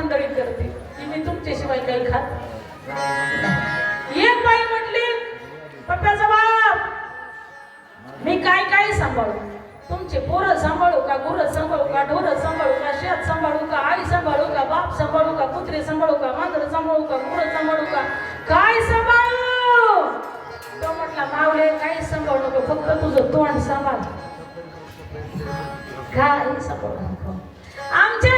मंडळी करते. की मी तुमच्याशिवाय काही खात एक बाई म्हटली पप्प्याचा बाप मी काय काय सांभाळू? तुमचे पोरं सांभाळू का गुरं सांभाळू का ढोरं सांभाळू का शेत सांभाळू का आई सांभाळू का बाप सांभाळू का कुत्रे सांभाळू का मांजर सांभाळू का गुरं सांभाळू का काय सांभाळू? तो म्हटला मावले काही सांभाळू नको फक्त तुझं तोंड सांभाळ. काय सांभाळू नको? आमच्या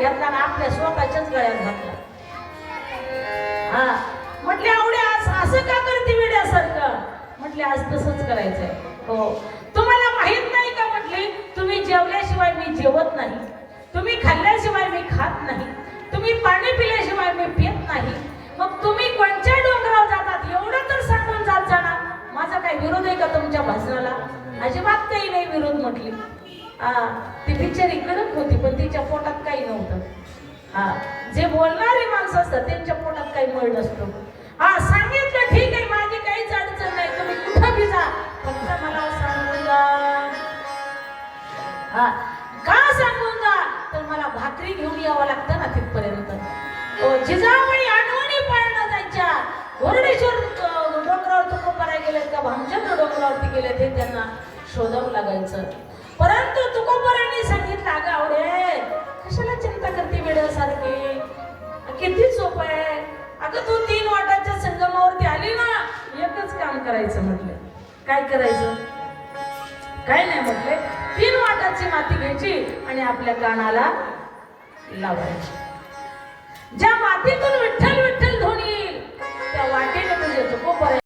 घेतला आणि आपल्या स्वतःच्याच गळ्यात घातला. हा. म्हटले आवडे आज असं का करते वेड्यासारखं? म्हटले आज तसंच करायचंय. हो. तुम्हाला माहीत नाही का? म्हटले तुम्ही जेवल्याशिवाय मी जेवत नाही. तुम्ही खाल्ल्याशिवाय मी खात नाही. तुम्ही पाणी पिल्याशिवाय मी पित नाही. मग तुम्ही कोणत्या डोंगरावर जातात? एवढं तर सांगून जात जाणार. माझा काही विरोध आहे का तुमच्या भाषणाला? अजिबात काही नाही विरोध म्हटली. हा. ती बिचारी कडक होती पण तिच्या हा जे बोलणारी माणसं असतात त्यांच्या पोटात काही मळ नसतो. हा सांगितलं ठीक आहे माझी काहीच अडचण नाही तुम्ही कुठं बी जा. फक्त मला सांगून जा. हा का सांगून जा? तर मला भाकरी घेऊन यावं लागतं ना तिथपर्यंत. ओ, जिजाबाई आठवणी पाळणं जायच्या. मुरडेश्वर अं, डोंगरावर तुकोबारा गेलेत का? भामचंद्र डोंगरावरती गेलेत हे त्यांना शोधावं लागायचं. परंतु तुकोबारांनी सांगितलं अगं आवडे वेड्यासारखी किती सोपं आहे. अगं तू तीन वाटाच्या संगमावरती आली ना एकच काम करायचं म्हटलं. काय करायचं? काय नाही म्हटले. तीन वाटाची माती घ्यायची आणि आपल्या कानाला लावायची. ज्या मातीतून विठ्ठल विठ्ठल